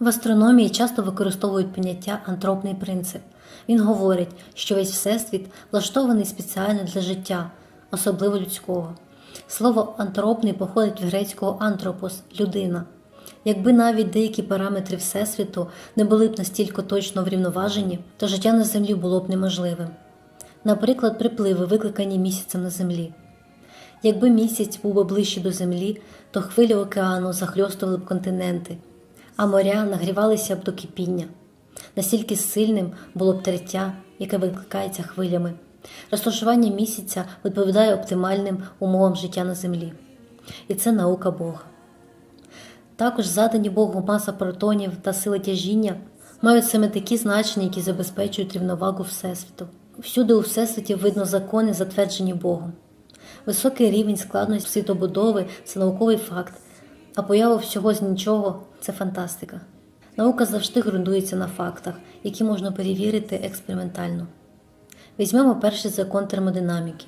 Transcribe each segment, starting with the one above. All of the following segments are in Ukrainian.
В астрономії часто використовують поняття антропний принцип. Він говорить, що весь всесвіт влаштований спеціально для життя, особливо людського. Слово антропний походить від грецького антропос людина. Якби навіть деякі параметри Всесвіту не були б настільки точно врівноважені, то життя на землі було б неможливим. Наприклад, припливи, викликані місяцем на землі. Якби місяць був би ближче до землі, то хвилі океану захльостували б континенти, а моря нагрівалися б до кипіння. Настільки сильним було б тертя, яке викликається хвилями. Розташування місяця відповідає оптимальним умовам життя на землі. І це наука Бога. Також задані Богу маса протонів та сила тяжіння мають саме такі значення, які забезпечують рівновагу Всесвіту. Всюди у Всесвіті видно закони, затверджені Богом. Високий рівень складності світобудови це науковий факт, а поява всього з нічого це фантастика. Наука завжди ґрунтується на фактах, які можна перевірити експериментально. Візьмемо перший закон термодинаміки.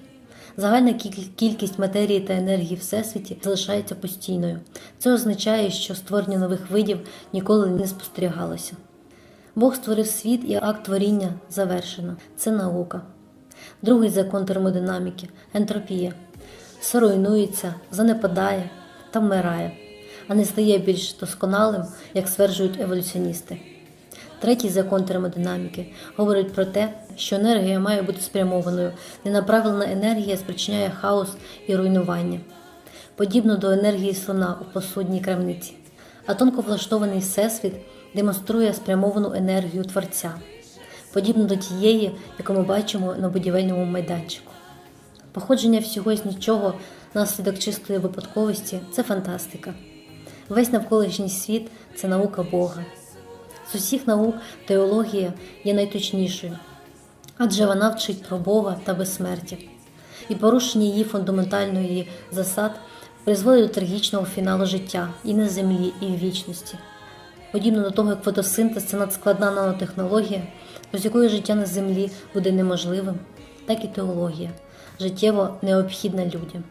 Загальна кількість матерії та енергії всесвіті залишається постійною. Це означає, що створення нових видів ніколи не спостерігалося. Бог створив світ і акт творіння завершено. Це наука. Другий закон термодинаміки ентропія. Все руйнується, занепадає та вмирає, а не стає більш досконалим, як стверджують еволюціоністи. Третій закон термодинаміки говорить про те, що енергія має бути спрямованою. Ненаправлена енергія спричиняє хаос і руйнування, подібно до енергії слона у посудній крамниці. А тонко влаштований всесвіт демонструє спрямовану енергію Творця, подібно до тієї, яку ми бачимо на будівельному майданчику. Походження всього з нічого, наслідок чистої випадковості це фантастика. Весь навколишній світ це наука Бога. З усіх наук теологія є найточнішою, адже вона вчить про Бога та безсмертя. І порушення її фундаментальної засад призводить до трагічного фіналу життя і на землі, і в вічності. Подібно до того, як фотосинтез це надскладна нанотехнологія, без якої життя на землі буде неможливим, так і теологія життєво необхідна людям.